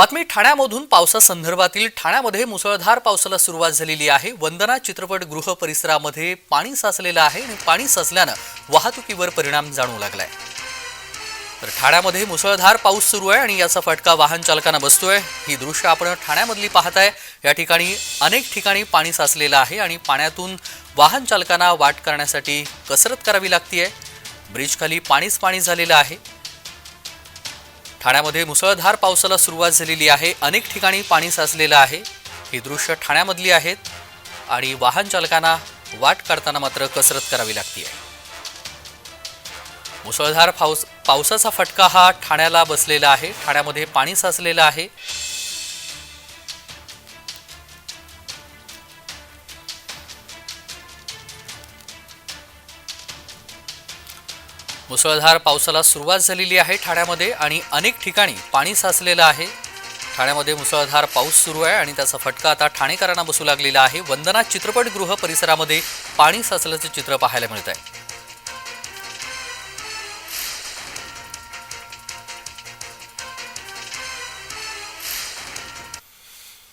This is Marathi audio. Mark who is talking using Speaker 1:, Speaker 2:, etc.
Speaker 1: बातमी ठाण्यामधून पावसासंदर्भातील ठाण्यामध्ये मुसळधार पावसाला सुरुवात झालेली आहे. वंदना चित्रपटगृह परिसरामध्ये पाणी साचलेलं आहे आणि पाणी साचल्यानं वाहतुकीवर परिणाम जाणवू लागलाय. तर ठाण्यामध्ये मुसळधार पाऊस सुरू आहे आणि याचा फटका वाहन चालकांना बसतोय. ही दृश्य आपण ठाण्यामधली पाहताय. या ठिकाणी अनेक ठिकाणी पाणी साचलेलं आहे आणि पाण्यातून वाहन चालकांना वाट करण्यासाठी कसरत करावी लागतीये. ब्रिजखाली पाणीच पाणी झालेलं आहे. ठाण्यामध्ये मुसळधार पावसाला सुरुवात झालेली आहे. अनेक ठिकाणी पाणी साचलेलं आहे. ही दृश्य ठाण्यामधली आहेत आणि वाहन चालकांना वाट काढताना मात्र कसरत करावी लागते मुसळधार पाऊस पावसाचा फटका हा ठाण्याला बसलेला आहे. ठाण्यामध्ये पाणी साचलेलं आहे. मुसळधार पावसाला सुरुवात झालेली आहे ठाण्यामध्ये आणि अनेक ठिकाणी पाणी साचलेलं आहे. ठाण्यामध्ये मुसळधार पाऊस सुरू आहे आणि त्याचा फटका आता ठाणेकरांना बसू लागलेला आहे. वंदना चित्रपटगृह परिसरामध्ये पाणी साचल्याचं चित्र पाहायला मिळत आहे